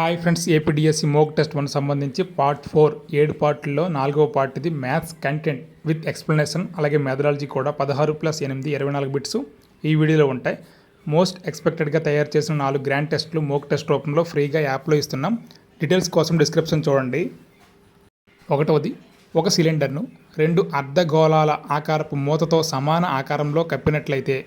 Hi friends AP DSC mock test one సంబంధించి part four ఏడు పార్ట్లో నాలుగవ పార్ట్ది మ్యాథ్స్ కంటెంట్ విత్ ఎక్స్ప్లెనేషన్ అలాగే మెథడాలజీ కూడా పదహారు ప్లస్ ఎనిమిది ఇరవై నాలుగు బిట్స్ ఈ వీడియోలో ఉంటాయి. మోస్ట్ ఎక్స్పెక్టెడ్గా తయారు చేసిన నాలుగు గ్రాండ్ టెస్ట్లు మోక్ టెస్ట్ రూపంలో ఫ్రీగా యాప్లో ఇస్తున్నాం. డీటెయిల్స్ కోసం డిస్క్రిప్షన్ చూడండి. ఒకటవది ఒక సిలిండర్ను రెండు అర్ధగోళాల ఆకారపు మూతతో సమాన ఆకారంలో కప్పినట్లయితే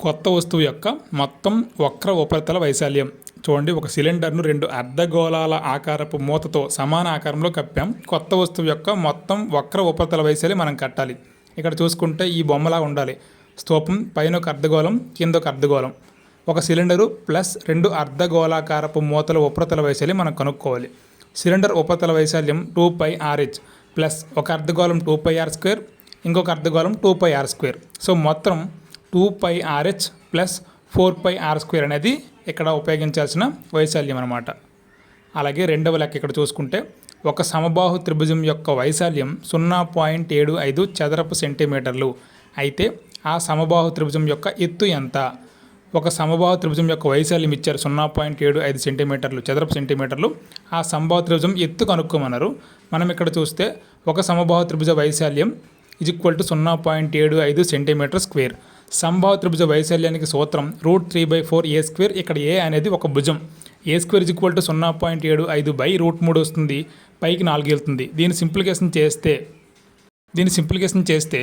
కొత్త వస్తువు యొక్క మొత్తం వక్ర ఉపరితల వైశాల్యం చూడండి ఒక సిలిండర్ను రెండు అర్ధగోళాల ఆకారపు మూతతో సమాన ఆకారంలో కప్పాం. కొత్త వస్తువు యొక్క మొత్తం వక్ర ఉపరితల వైశాల్యం మనం కట్టాలి. ఇక్కడ చూసుకుంటే ఈ బొమ్మలా ఉండాలి. స్తూపం పైన ఒక అర్ధగోళం కింద ఒక అర్ధగోళం. ఒక సిలిండరు ప్లస్ రెండు అర్ధగోళాకారపు మూతల ఉపరితల వైశాల్యం మనం కనుక్కోవాలి. సిలిండర్ ఉపరితల వైశాల్యం టూ పై ఆర్హెచ్ ప్లస్ ఒక అర్ధగోళం టూ పై ఆర్ స్క్వేర్ ఇంకొక అర్ధగోళం two pi R square. So మొత్తం two pi R H plus four pi R square అనేది ఇక్కడ ఉపయోగించాల్సిన వైశాల్యం అనమాట అలాగే రెండవ లెక్క ఇక్కడ చూసుకుంటే ఒక సమబాహు త్రిభుజం యొక్క వైశాల్యం సున్నా పాయింట్ ఏడు ఐదు చదరపు సెంటీమీటర్లు. అయితే ఆ సమబాహు త్రిభుజం యొక్క ఎత్తు ఎంత? ఒక సమబాహు త్రిభుజం యొక్క వైశాల్యం ఇచ్చారు సున్నా పాయింట్ ఏడు ఐదు సెంటీమీటర్లు చదరపు సెంటీమీటర్లు. ఆ సమబాహు త్రిభుజం ఎత్తు కనుక్కోమన్నారు. మనం ఇక్కడ చూస్తే ఒక సమబాహు త్రిభుజ వైశాల్యం ఇజ్ ఈక్వల్ టు సున్నా పాయింట్ ఏడు ఐదు సెంటీమీటర్ స్క్వేర్ సంభావ త్రిభుజ వైశాల్యానికి సూత్రం root three by four A square ఇక్కడ ఏ అనేది ఒక భుజం. A square is equal to సున్నా పాయింట్ ఏడు ఐదు బై రూట్ మూడు వస్తుంది. పైకి నాలుగు వెళ్తుంది. దీని సింప్లికేషన్ చేస్తే దీని సింప్లికేషన్ చేస్తే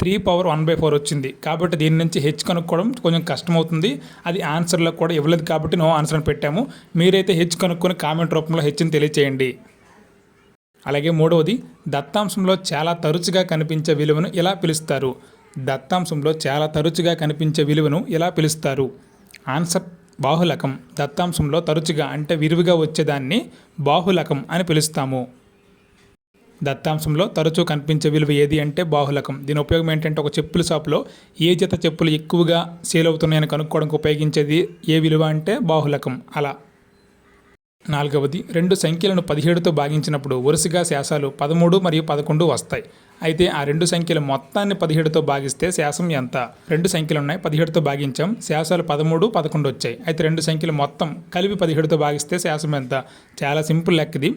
three power one by four వచ్చింది. కాబట్టి దీని నుంచి హెచ్ కనుక్కోవడం కొంచెం కష్టమవుతుంది. అది ఆన్సర్లో కూడా ఇవ్వలేదు కాబట్టి నో ఆన్సర్ అని పెట్టాము. మీరైతే హెచ్ కనుక్కొని కామెంట్ రూపంలో హెచ్ని తెలియచేయండి. అలాగే మూడవది దత్తాంశంలో చాలా తరచుగా కనిపించే విలువను ఇలా పిలుస్తారు? దత్తాంశంలో చాలా తరచుగా కనిపించే విలువను ఎలా పిలుస్తారు? ఆన్సర్ బాహులకం. దత్తాంశంలో తరచుగా అంటే విరివిగా వచ్చేదాన్ని బాహులకం అని పిలుస్తాము. దత్తాంశంలో తరచూ కనిపించే విలువ ఏది అంటే బాహులకం. దీని ఉపయోగం ఏంటంటే ఒక చెప్పుల షాప్లో ఏ జత చెప్పులు ఎక్కువగా సేల్ అవుతున్నాయని కనుక్కోవడానికి ఉపయోగించేది ఏ విలువ అంటే బాహులకం. అలా. నాలుగవది రెండు సంఖ్యలను పదిహేడుతో భాగించినప్పుడు వరుసగా శాసాలు పదమూడు మరియు పదకొండు వస్తాయి. అయితే ఆ రెండు సంఖ్యలు మొత్తాన్ని పదిహేడుతో భాగిస్తే శాసం ఎంత? రెండు సంఖ్యలు ఉన్నాయి పదిహేడుతో భాగించాం. శాసాలు పదమూడు పదకొండు వచ్చాయి. అయితే రెండు సంఖ్యలు మొత్తం కలిపి పదిహేడుతో భాగిస్తే శాసం ఎంత? చాలా సింపుల్ లెక్కది.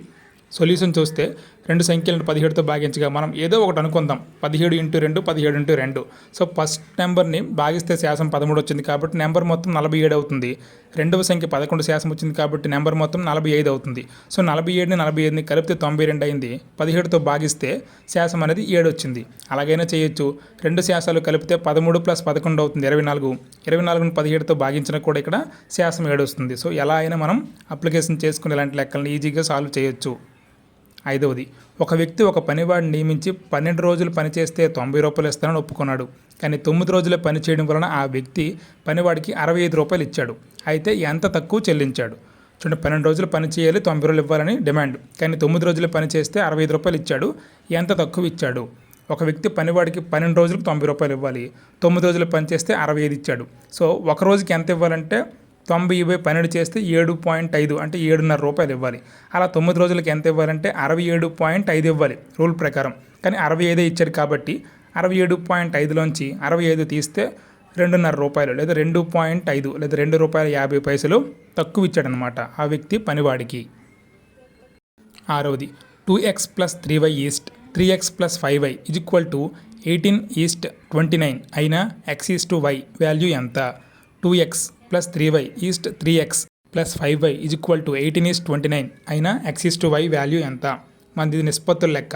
సొల్యూషన్ చూస్తే రెండు సంఖ్యలను పదిహేడుతో భాగించగా మనం ఏదో ఒకటి అనుకుందాం. పదిహేడు ఇంటూ రెండు పదిహేడు ఇంటూ రెండు. సో ఫస్ట్ నెంబర్ని భాగిస్తే శాసం పదమూడు వచ్చింది కాబట్టి నెంబర్ మొత్తం నలభై ఏడు అవుతుంది. రెండవ సంఖ్య పదకొండు శాసం వచ్చింది కాబట్టి నెంబర్ మొత్తం నలభై ఐదు అవుతుంది. సో నలభై ఏడుని నలభై ఐదుని కలిపితే తొంభై రెండు అయింది. పదిహేడుతో భాగిస్తే శాసం అనేది ఏడు వచ్చింది. అలాగైనా చేయొచ్చు. రెండు శాసాలు కలిపితే పదమూడు ప్లస్ పదకొండు అవుతుంది ఇరవై నాలుగు. ఇరవై నాలుగుని పదిహేడుతో భాగించినా కూడా ఇక్కడ శాసం ఏడు వస్తుంది. సో ఎలా అయినా మనం అప్లికేషన్ చేసుకుని ఇలాంటి లెక్కలను ఈజీగా సాల్వ్ చేయొచ్చు. ఐదవది ఒక వ్యక్తి ఒక పనివాడిని నియమించి పన్నెండు రోజులు పనిచేస్తే తొంభై రూపాయలు ఇస్తానని ఒప్పుకున్నాడు. కానీ తొమ్మిది రోజులు పని చేయడం వలన ఆ వ్యక్తి పనివాడికి అరవై ఐదు రూపాయలు ఇచ్చాడు. అయితే ఎంత తక్కువ చెల్లించాడు? చూడండి పన్నెండు రోజులు పని చేయాలి తొంభై రోజులు ఇవ్వాలని డిమాండ్. కానీ తొమ్మిది రోజులు పని చేస్తే అరవై ఐదు రూపాయలు ఇచ్చాడు. ఎంత తక్కువ ఇచ్చాడు? ఒక వ్యక్తి పనివాడికి పన్నెండు రోజులకు తొంభై రూపాయలు ఇవ్వాలి. తొమ్మిది రోజులు పని చేస్తే అరవై ఐదు ఇచ్చాడు. సో ఒక రోజుకి ఎంత ఇవ్వాలంటే తొంభై బై పన్నెండు చేస్తే ఏడు పాయింట్ ఐదు అంటే ఏడున్నర రూపాయలు ఇవ్వాలి. అలా తొమ్మిది రోజులకి ఎంత ఇవ్వాలంటే అరవై ఏడు పాయింట్ ఐదు ఇవ్వాలి రూల్ ప్రకారం. కానీ అరవై ఐదే ఇచ్చాడు కాబట్టి అరవై ఏడు పాయింట్ ఐదులోంచి అరవై ఐదు తీస్తే రెండున్నర రూపాయలు లేదా రెండు పాయింట్ ఐదు లేదా రెండు రూపాయల యాభై పైసలు తక్కువ ఇచ్చాడనమాట ఆ వ్యక్తి పనివాడికి. ఆరవది two X plus three Y is to three X plus five Y is equal to eighteen is to twenty nine అయినా X is to Y value ఎంత? Two X plus three Y is to three X plus five Y is equal to eighteen is to twenty nine. అయినా X is to Y value ఎంత? మనది నిష్పత్తుల లెక్క.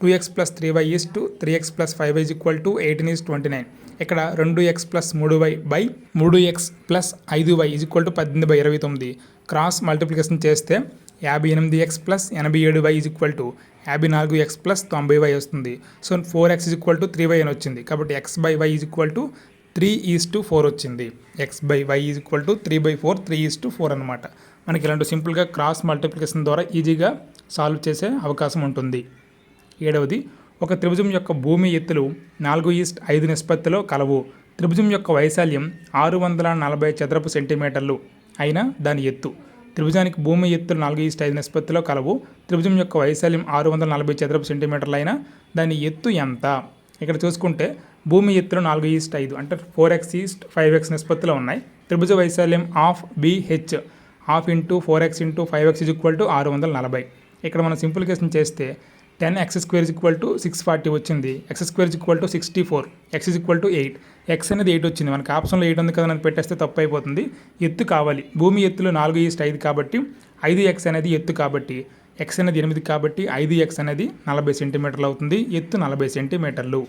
Two X plus three Y is to three X plus five Y equal to eighteen is twenty nine. ఇక్కడ రెండు x plus మూడు y by మూడు x plus ఐదు వై ఈజ్ ఈక్వల్ టు పద్దెనిమిది బై ఇరవై తొమ్మిది. క్రాస్ మల్టిప్లికేషన్ చేస్తే యాభై ఎనిమిది ఎక్స్ ప్లస్ ఎనభై ఏడు వై ఈజ్ ఈక్వల్ టు యాభై నాలుగు ఎక్స్ ప్లస్ తొంభై వై వస్తుంది. So four x is equal to three y అని వచ్చింది. కాబట్టి x by y is equal to three is to four వచ్చింది. X by y is equal to three by four three is to four అనమాట మనకి ఇలాంటి సింపుల్గా cross multiplication ద్వారా ఈజీగా సాల్వ్ చేసే అవకాశం ఉంటుంది. ఏడవది ఒక త్రిభుజం యొక్క భూమి ఎత్తులు నాలుగు ఈస్ట్ ఐదు నిష్పత్తిలో కలవు. త్రిభుజం యొక్క వైశాల్యం ఆరు వందల నలభై చదరపు సెంటీమీటర్లు అయినా దాని ఎత్తు. త్రిభుజానికి భూమి ఎత్తులు నాలుగు ఈస్ట్ ఐదు నిష్పత్తిలో కలవు. త్రిభుజం యొక్క వైశాల్యం ఆరు వందల నలభై చదరపు సెంటీమీటర్లు అయినా దాని ఎత్తు ఎంత? ఇక్కడ చూసుకుంటే భూమి ఎత్తులు నాలుగు ఈస్ట్ ఐదు అంటే four x is to five x నిష్పత్తిలో ఉన్నాయి. త్రిభుజ వైశాల్యం of BH half into four x into five x is equal to ఆరు వందల నలభై. ఇక్కడ మనం సింప్లికేషన్ చేస్తే ten x square is equal to six forty వచ్చింది. X square is equal to sixty four x is equal to eight x అనేది eight వచ్చింది. మనకి ఆప్షన్లో ఎయిట్ ఉంది కదా అని పెట్టేస్తే తప్పు అయిపోతుంది. ఎత్తు కావాలి. భూమి ఎత్తులో నాలుగు ఈస్ట్ ఐదు కాబట్టి ఐదు ఎక్స్ అనేది ఎత్తు కాబట్టి ఎక్స్ అనేది ఎనిమిది కాబట్టి ఐదు ఎక్స్ అనేది నలభై సెంటీమీటర్లు అవుతుంది. ఎత్తు నలభై సెంటీమీటర్లు.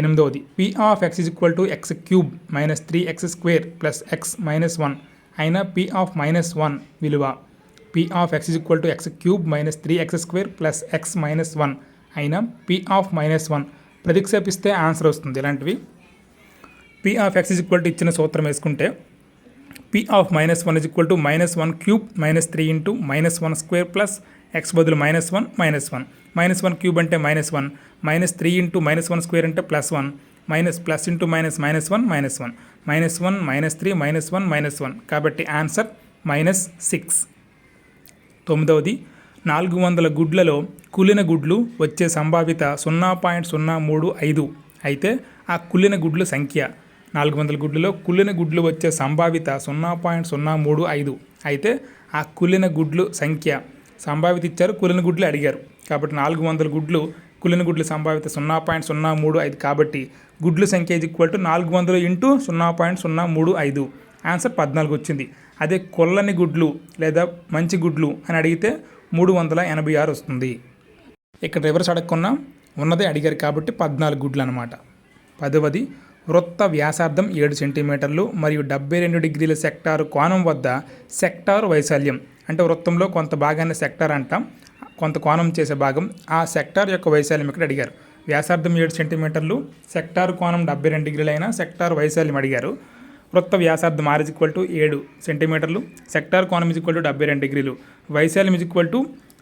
ఎనిమిదవది p of x is equal to x cube minus three x square plus x minus one అయిన పి ఆఫ్ మైనస్ వన్ విలువ. P of x is equal to x cube minus three x square plus x minus one అయిన p of minus one ప్రతిక్షేపిస్తే answer వస్తుంది. ఇలాంటివి p of x is equal to ఇచ్చిన సూత్రం వేసుకుంటే p of minus one is equal to minus one cube minus three into minus one square plus x బదులు minus one minus one minus one cube అంటే minus one minus three into minus one square అంటే plus one minus plus into minus minus one minus one minus one minus three minus one minus one కాబట్టి answer minus six తొమ్మిదవది నాలుగు వందల గుడ్లలో కులిన గుడ్లు వచ్చే సంభావిత సున్నా పాయింట్ సున్నా మూడు ఐదు. అయితే ఆ కులిన గుడ్ల సంఖ్య నాలుగు వందల గుడ్లలో కుళ్ళిన గుడ్లు వచ్చే సంభావిత సున్నా పాయింట్ సున్నా మూడు ఐదు. అయితే ఆ కుళ్ళిన గుడ్లు సంఖ్య సంభావిత ఇచ్చారు కులిన గుడ్లు అడిగారు. కాబట్టి నాలుగు వందల గుడ్లు కులిన గుడ్ల సంభావిత సున్నా పాయింట్ సున్నా మూడు ఐదు. కాబట్టి గుడ్ల సంఖ్య ఇది ఈక్వల్ టు నాలుగు వందలు ఇంటూ సున్నా పాయింట్ సున్నా మూడు ఐదు. ఆన్సర్ పద్నాలుగు వచ్చింది. అదే కొల్లని గుడ్లు లేదా మంచి గుడ్లు అని అడిగితే మూడు వందల ఎనభై ఆరు వస్తుంది. ఇక్కడ రివర్స్ అడగకున్నా ఉన్నదే అడిగారు కాబట్టి పద్నాలుగు గుడ్లు అనమాట పదవది వృత్త వ్యాసార్థం ఏడు సెంటీమీటర్లు మరియు డెబ్బై రెండు డిగ్రీల సెక్టార్ కోణం వద్ద సెక్టార్ వైశాల్యం. అంటే వృత్తంలో కొంత భాగాన్ని సెక్టార్ అంటాం. కొంత కోణం చేసే భాగం. ఆ సెక్టార్ యొక్క వైశాల్యం ఇక్కడ అడిగారు. వ్యాసార్థం ఏడు సెంటీమీటర్లు సెక్టార్ కోణం డెబ్బై రెండు డిగ్రీలైన సెక్టార్ వైశాల్యం అడిగారు. వృత్త వ్యాసార్థం ఆర్ ఇజ్ ఈక్వల్ టు ఏడు సెంటీమీటర్లు సెక్టార్ కోణం ఇజ్ ఈక్వల్ టు డెబ్బై రెండు డిగ్రీలు. వైశాల్యం ఇజ్ ఈక్వల్ టు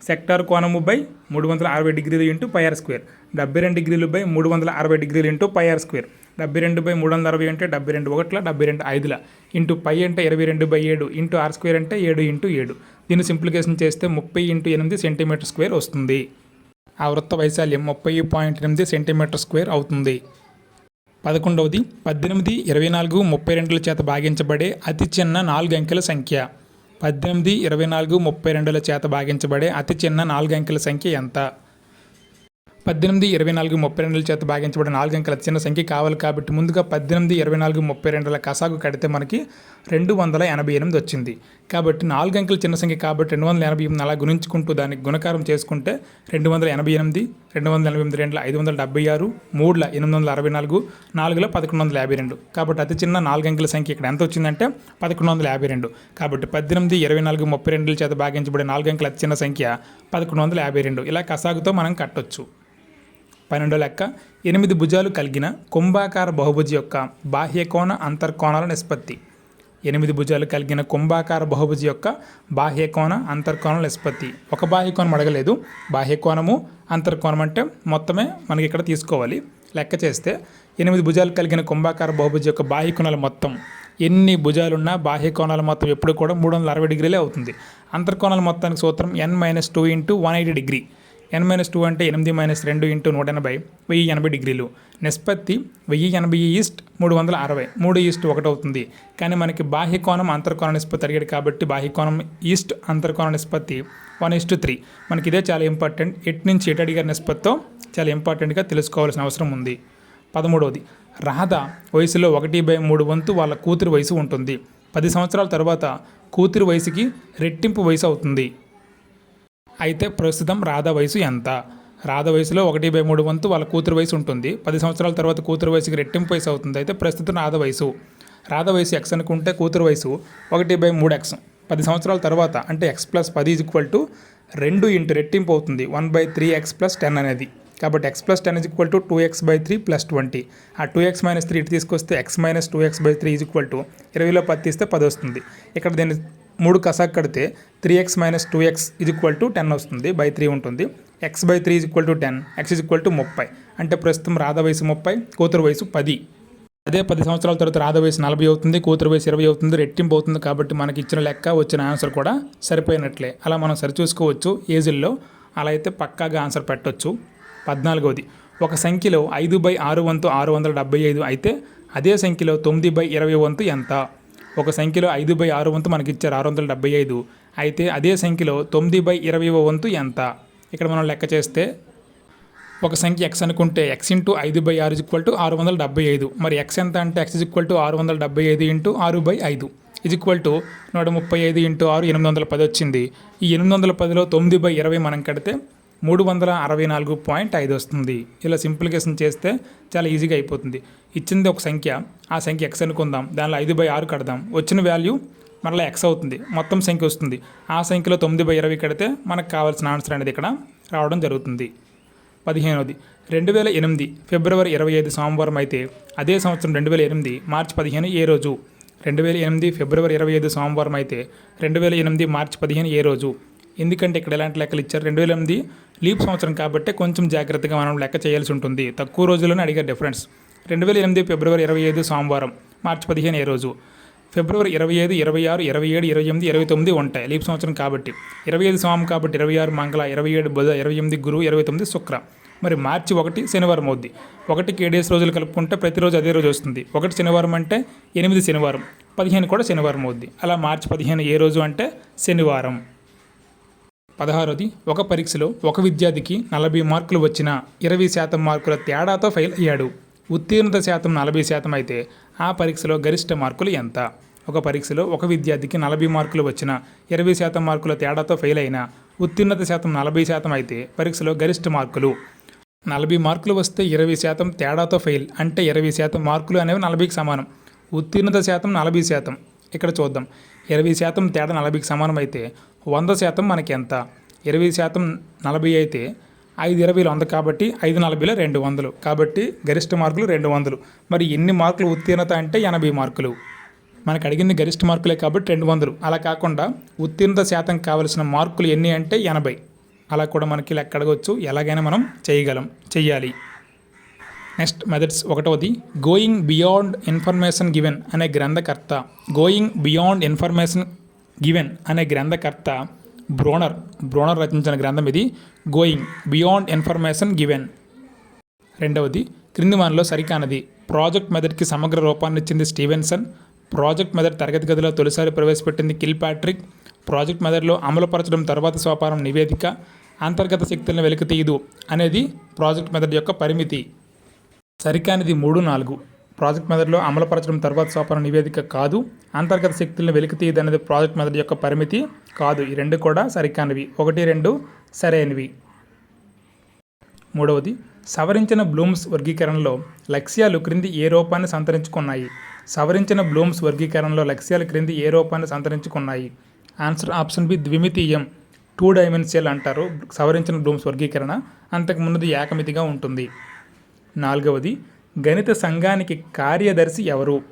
సెక్టార్ కోణము బై మూడు వందల అరవై డిగ్రీలు ఇంటూ పైఆర్ స్క్వేర్ డెబ్బై రెండు డిగ్రీలు బై మూడు వందల అరవై డిగ్రీలు ఇంటూ పైఆర్ స్క్వేర్ డెబ్బై రెండు బై మూడు వందల అరవై అంటే డెబ్బై రెండు ఒకటిల డెబ్బై రెండు ఐదుల. ఇంటూ పై అంటే ఇరవై రెండు బై ఏడు ఇంటూ ఆర్ స్క్వేర్ అంటే ఏడు ఇంటూ ఏడు. దీన్ని సింప్లికేషన్ చేస్తే ముప్పై ఇంటూ ఎనిమిది సెంటీమీటర్ స్క్వేర్ వస్తుంది. ఆ వృత్త వైశాల్యం ముప్పై పాయింట్ ఎనిమిది సెంటీమీటర్ స్క్వేర్ అవుతుంది. పదకొండవది పద్దెనిమిది ఇరవై నాలుగు ముప్పై రెండుల చేత భాగించబడే అతి చిన్న నాలుగు అంకెల సంఖ్య. పద్దెనిమిది ఇరవై నాలుగు ముప్పై రెండుల చేత భాగించబడే అతి చిన్న నాలుగు అంకెల సంఖ్య ఎంత? పద్దెనిమిది ఇరవై నాలుగు ముప్పై రెండుల చేత భాగించబడిన నాలుగు అంకెల చిన్న సంఖ్య కావాలి కాబట్టి ముందుగా పద్దెనిమిది ఇరవై నాలుగు ముప్పై రెండుల కసాగు కడితే మనకి రెండు వందల ఎనభై ఎనిమిది వచ్చింది. కాబట్టి నాలుగు అంకెల చిన్న సంఖ్య కాబట్టి రెండు వందల ఎనభై ఎనిమిది అలా గుణించుకుంటూ దానికి గుణకారం చేసుకుంటే రెండు వందల ఎనభై ఎనిమిది రెండు వందల ఎనభై ఎనిమిది రెండుల ఐదు వందల డెబ్బై ఆరు మూడుల ఎనిమిది వందల అరవై నాలుగు నాలుగుల పదకొండు వందల యాభై రెండు. కాబట్టి అతి చిన్న నాలుగు అంకెల సంఖ్య ఇక్కడ ఎంత వచ్చిందంటే పదకొండు వందల యాభై రెండు. కాబట్టి పద్దెనిమిది ఇరవై నాలుగు ముప్పై రెండుల చేత భాగించబడే నాలుగు అంకెల అతి చిన్న సంఖ్య పదకొండు వందల యాభై రెండు. ఇలా కసాగుతో మనం కట్టొచ్చు. పన్నెండో లెక్క. ఎనిమిది భుజాలు కలిగిన కుంభాకార బహుభుజి యొక్క బాహ్యకోణ అంతర్కోణాల నిష్పత్తి. ఎనిమిది భుజాలు కలిగిన కుంభాకార బహుభుజి యొక్క బాహ్యకోణ అంతర్కోణాల నిష్పత్తి. ఒక బాహ్యకోణం అడగలేదు. బాహ్యకోణము అంతర్కోణం అంటే మొత్తమే మనకి ఇక్కడ తీసుకోవాలి. లెక్క చేస్తే ఎనిమిది భుజాలు కలిగిన కుంభాకార బహుభుజి యొక్క బాహ్యకోణాలు మొత్తం. ఎన్ని భుజాలున్నా బాహ్యకోణాల మొత్తం ఎప్పుడు కూడా మూడు వందల అరవై డిగ్రీలే అవుతుంది. అంతర్కోణాల మొత్తానికి సూత్రం n minus two into one eighty degree n minus two అంటే ఎనిమిది మైనస్ రెండు ఇంటూ నూట ఎనభై వెయ్యి ఎనభై డిగ్రీలు. నిష్పత్తి వెయ్యి ఎనభై ఈస్ట్ మూడు వందల అరవై. మూడు ఈస్ట్ ఒకటి అవుతుంది. కానీ మనకి బాహ్యకోణం అంతర్కోణ నిష్పత్తి అడిగాడు కాబట్టి బాహ్యకోణం ఈస్ట్ అంతర్కోణ నిష్పత్తి వన్ ఈస్ట్ త్రీ. మనకి ఇదే చాలా ఇంపార్టెంట్. ఎట్ నుంచి ఎటు అడిగారు నిష్పత్తితో చాలా ఇంపార్టెంట్గా తెలుసుకోవాల్సిన అవసరం ఉంది. పదమూడవది రాధ వయసులో ఒకటి బై మూడు వంతు వాళ్ళ కూతురు వయసు ఉంటుంది. పది సంవత్సరాల తర్వాత కూతురు వయసుకి రెట్టింపు వయసు అవుతుంది. అయితే ప్రస్తుతం రాధ వయసు ఎంత? రాధ వయసులో ఒకటి బై మూడు వంతు వాళ్ళ కూతురు వయసు ఉంటుంది. పది సంవత్సరాల తర్వాత కూతురు వయసుకి రెట్టింపు వయసు అవుతుంది. అయితే ప్రస్తుతం రాధ వయసు. రాధ వయసు ఎక్స్ అనుకుంటే కూతురు వయసు ఒకటి బై మూడు ఎక్స్ పది సంవత్సరాల తర్వాత అంటే ఎక్స్ ప్లస్ పది ఈజ్ ఈక్వల్ టు రెండు ఇంటూ రెట్టింపు అవుతుంది. One by three x plus ten అనేది. కాబట్టి x plus ten is equal to two x by three plus twenty ఆ టూ ఎక్స్ మైనస్ త్రీ ఇటు తీసుకొస్తే x minus two x by three is equal to ఇరవైలో పది తీస్తే పది వస్తుంది. ఇక్కడ దీన్ని మూడు కసాక్ కడితే three x minus two x ఇది ఈక్వల్ టు టెన్ వస్తుంది బై త్రీ ఉంటుంది. X by three equal to ten x equal to ముప్పై. అంటే ప్రస్తుతం రాధ వయసు ముప్పై కూతురు వయసు పది. అదే పది సంవత్సరాల తర్వాత రాధ వయసు నలభై అవుతుంది కూతురు వయసు ఇరవై అవుతుంది రెట్టింపు అవుతుంది కాబట్టి మనకి ఇచ్చిన లెక్క వచ్చిన ఆన్సర్ కూడా సరిపోయినట్లే. అలా మనం సరిచూసుకోవచ్చు ఏజుల్లో. అలా అయితే పక్కాగా ఆన్సర్ పెట్టవచ్చు పద్నాలుగవది ఒక సంఖ్యలో ఐదు బై ఆరు వంతు ఆరు వందల డెబ్బై ఐదు అయితే అదే సంఖ్యలో తొమ్మిది బై ఇరవై వంతు ఎంత? ఒక సంఖ్యలో ఐదు బై ఆరు వంతు మనకి ఇచ్చారు ఆరు వందల డెబ్బై ఐదు. అయితే అదే సంఖ్యలో తొమ్మిది బై ఇరవై వంతు ఎంత? ఇక్కడ మనం లెక్క చేస్తే ఒక సంఖ్య ఎక్స్ అనుకుంటే ఎక్స్ ఇంటూ ఐదు బై ఆరు ఈక్వల్ టు ఆరు వందల డెబ్బై ఐదు. మరి ఎక్స్ ఎంత అంటే ఎక్స్ ఈక్వల్ టు ఆరు వందల డెబ్బై ఐదు ఇంటూ ఆరు బై ఐదు. ఇది ఈక్వల్ టు నూట ముప్పై ఐదు ఇంటూ ఆరు ఎనిమిది వందల పది వచ్చింది. ఈ ఎనిమిది వందల పదిలో తొమ్మిది బై ఇరవై మనం కడితే మూడు వందల అరవై నాలుగు పాయింట్ ఐదు వస్తుంది. ఇలా సింప్లికేషన్ చేస్తే చాలా ఈజీగా అయిపోతుంది. ఇచ్చింది ఒక సంఖ్య ఆ సంఖ్య ఎక్స్ అనుకుందాం. దానిలో ఐదు బై ఆరు కడదాం. వచ్చిన వాల్యూ మరలా ఎక్స్ అవుతుంది. మొత్తం సంఖ్య వస్తుంది. ఆ సంఖ్యలో తొమ్మిది బై ఇరవై కడితే మనకు కావాల్సిన ఆన్సర్ అనేది ఇక్కడ రావడం జరుగుతుంది. పదిహేనవది రెండు వేల ఎనిమిది ఫిబ్రవరి ఇరవై ఐదు సోమవారం అయితే అదే సంవత్సరం రెండు వేల ఎనిమిది మార్చి పదిహేను ఏ రోజు? రెండు వేల ఎనిమిది ఫిబ్రవరి ఇరవై ఐదు సోమవారం అయితే రెండు వేల ఎనిమిది మార్చి పదిహేను ఏ రోజు? ఎందుకంటే ఇక్కడ ఎలాంటి లెక్కలు ఇచ్చారు? రెండు వేల ఎనిమిది లీప్ సంవత్సరం కాబట్టి కొంచెం జాగ్రత్తగా మనం లెక్క చేయాల్సి ఉంటుంది. తక్కువ రోజుల్లోనే అడిగారు డిఫరెన్స్. రెండు వేల ఎనిమిది ఫిబ్రవరి ఇరవై ఐదు సోమవారం మార్చి పదిహేను ఏ రోజు. ఫిబ్రవరి ఇరవై ఐదు ఇరవై ఆరు ఇరవై ఏడు ఇరవై ఎనిమిది ఇరవై తొమ్మిది ఉంటాయి లీప్ సంవత్సరం కాబట్టి. ఇరవై ఐదు సోమం కాబట్టి ఇరవై ఆరు మంగళ ఇరవై ఏడు బుధ ఇరవై ఎనిమిది గురువు ఇరవై తొమ్మిది శుక్ర. మరి మార్చి ఒకటి శనివారం అవుద్ది. ఒకటికి ఏడేసి రోజులు కలుపుకుంటే ప్రతిరోజు అదే రోజు వస్తుంది. ఒకటి శనివారం అంటే ఎనిమిది శనివారం పదిహేను కూడా శనివారం అవుద్ది. అలా మార్చి పదిహేను ఏ రోజు అంటే శనివారం. పదహారోది ఒక పరీక్షలో ఒక విద్యార్థికి నలభై మార్కులు వచ్చిన ఇరవై శాతం మార్కుల తేడాతో ఫెయిల్ అయ్యాడు. ఉత్తీర్ణత శాతం నలభై శాతం అయితే ఆ పరీక్షలో గరిష్ట మార్కులు ఎంత? ఒక పరీక్షలో ఒక విద్యార్థికి నలభై మార్కులు వచ్చిన ఇరవై శాతం మార్కుల తేడాతో ఫెయిల్ అయిన ఉత్తీర్ణత శాతం నలభై శాతం అయితే పరీక్షలో గరిష్ట మార్కులు. నలభై మార్కులు వస్తే ఇరవై శాతం తేడాతో ఫెయిల్ అంటే ఇరవై శాతం మార్కులు అనేవి నలభైకి సమానం. ఉత్తీర్ణత శాతం నలభై శాతం. ఇక్కడ చూద్దాం. ఇరవై శాతం తేడా నలభైకి సమానం అయితే వంద శాతం మనకి ఎంత? ఇరవై శాతం నలభై అయితే ఐదు ఇరవైలు వంద కాబట్టి ఐదు నలభైలో రెండు వందలు. కాబట్టి గరిష్ట మార్కులు రెండు వందలు. మరి ఎన్ని మార్కులు ఉత్తీర్ణత అంటే ఎనభై మార్కులు. మనకు అడిగింది గరిష్ట మార్కులే కాబట్టి రెండు వందలు. అలా కాకుండా ఉత్తీర్ణత శాతం కావలసిన మార్కులు ఎన్ని అంటే ఎనభై. అలా కూడా మనకి లెక్క అడగవచ్చు ఎలాగైనా మనం చేయగలం చెయ్యాలి. నెక్స్ట్ మెథడ్స్ ఒకటవది గోయింగ్ బియాండ్ ఇన్ఫర్మేషన్ గివెన్ అనే గ్రంథకర్త. గోయింగ్ బియాండ్ ఇన్ఫర్మేషన్ గివెన్ అనే గ్రంథకర్త బ్రోనర్ బ్రోనర్ రచించిన గ్రంథం ఇది. గోయింగ్ బియాండ్ ఇన్ఫర్మేషన్ గివెన్ రెండవది క్రింది మనలో సరికానది. ప్రాజెక్ట్ మెథడ్కి సమగ్ర రూపాన్ని ఇచ్చింది స్టీవెన్సన్. ప్రాజెక్ట్ మెథడ్ తరగతి గదిలో తొలిసారి ప్రవేశపెట్టింది కిల్ ప్యాట్రిక్ ప్రాజెక్ట్ మెథడ్లో అమలుపరచడం తర్వాత సోపానం నివేదిక. అంతర్గత శక్తులను వెలికితీయదు అనేది ప్రాజెక్ట్ మెథడ్ యొక్క పరిమితి. సరికానిది మూడు నాలుగు. ప్రాజెక్ట్ మెథడ్లో అమలుపరచడం తర్వాత సోపాన నివేదిక కాదు. అంతర్గత శక్తులను వెలికితీయదు అనేది ప్రాజెక్ట్ మెథడ్ యొక్క పరిమితి కాదు. ఈ రెండు కూడా సరికానివి. ఒకటి రెండు సరైనవి. మూడవది సవరించిన బ్లూమ్స్ వర్గీకరణలో లక్ష్యాలు క్రింది ఏ రూపాన్ని సంతరించుకున్నాయి? సవరించిన బ్లూమ్స్ వర్గీకరణలో లక్ష్యాలు క్రింది ఏ రూపాన్ని సంతరించుకున్నాయి? ఆన్సర్ ఆప్షన్ బి ద్విమితీయం. టూ డైమెన్షియల్ అంటారు సవరించిన బ్లూమ్స్ వర్గీకరణ. అంతకుముందు ఏకమితిగా ఉంటుంది. నాలుగవది గణిత సంఘానికి కార్యదర్శి ఎవరు?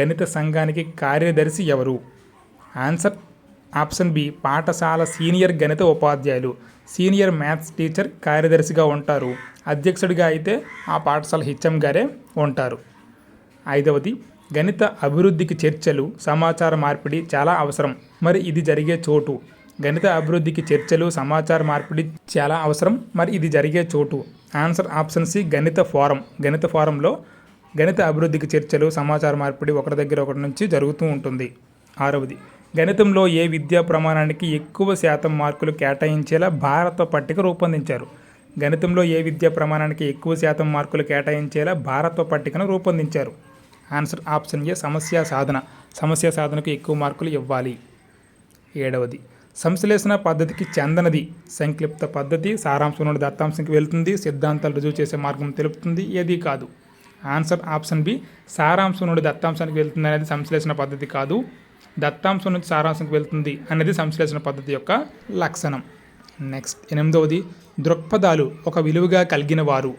గణిత సంఘానికి కార్యదర్శి ఎవరు? ఆన్సర్ ఆప్షన్ బి పాఠశాల సీనియర్ గణిత ఉపాధ్యాయులు. సీనియర్ మ్యాథ్స్ టీచర్ కార్యదర్శిగా ఉంటారు. అధ్యక్షుడిగా అయితే ఆ పాఠశాల హెచ్ఎం గారే ఉంటారు. ఐదవది గణిత అభివృద్ధికి చర్చలు సమాచార మార్పిడి చాలా అవసరం. మరి ఇది జరిగే చోటు. గణిత అభివృద్ధికి చర్చలు సమాచార మార్పిడి చాలా అవసరం. మరి ఇది జరిగే చోటు. ఆన్సర్ ఆప్షన్ సి గణిత ఫారం. గణిత ఫారంలో గణిత అభివృద్ధికి చర్చలు సమాచార మార్పిడి ఒకరి దగ్గర ఒకటి నుంచి జరుగుతూ ఉంటుంది. ఆరవది గణితంలో ఏ విద్యా ప్రమాణానికి ఎక్కువ శాతం మార్కులు కేటాయించేలా భారత పట్టిక రూపొందించారు? గణితంలో ఏ విద్యా ప్రమాణానికి ఎక్కువ శాతం మార్కులు కేటాయించేలా భారత పట్టికను రూపొందించారు? ఆన్సర్ ఆప్షన్ ఏ సమస్య సాధన. సమస్య సాధనకు ఎక్కువ మార్కులు ఇవ్వాలి. ఏడవది సంశ్లేషణ పద్ధతికి చెందనది. సంక్లిప్త పద్ధతి సారాంశం నుండి దత్తాంశంకి వెళ్తుంది. సిద్ధాంతాలు రుజువు చేసే మార్గం తెలుపుతుంది. ఏది కాదు. ఆన్సర్ ఆప్షన్ బి సారాంశం నుండి దత్తాంశానికి వెళ్తుంది అనేది సంశ్లేషణ పద్ధతి కాదు. దత్తాంశం నుంచి సారాంశంకి వెళ్తుంది అనేది సంశ్లేషణ పద్ధతి యొక్క లక్షణం. నెక్స్ట్ ఎనిమిదవది దృక్పథాలు ఒక విలువగా కలిగిన వారు.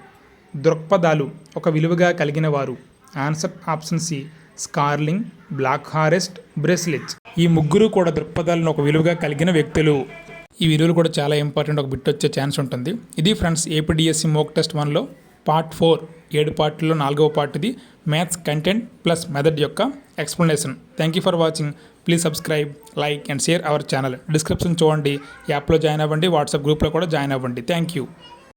దృక్పథాలు ఒక విలువగా కలిగిన వారు. ఆన్సర్ ఆప్షన్ సి స్కార్లింగ్ బ్లాక్ హారెస్ట్ బ్రెస్లెచ్ ఈ ముగ్గురు కూడా దృక్పథాలను ఒక విలువగా కలిగిన వ్యక్తులు. ఈ విలువలు కూడా చాలా ఇంపార్టెంట్ ఒక బిట్ వచ్చే ఛాన్స్ ఉంటుంది. ఇది ఫ్రెండ్స్ ఏపీడిఎస్సి మోక్ టెస్ట్ వన్లో పార్ట్ ఫోర్ ఏడు పార్ట్లో నాలుగవ పార్ట్ ఇది మ్యాథ్స్ కంటెంట్ ప్లస్ మెథడ్ యొక్క explanation thank you for watching please subscribe like and share our channel description చూడండి యాప్లో జాయిన్ అవ్వండి వాట్సాప్ గ్రూప్లో కూడా జాయిన్ అవ్వండి. Thank you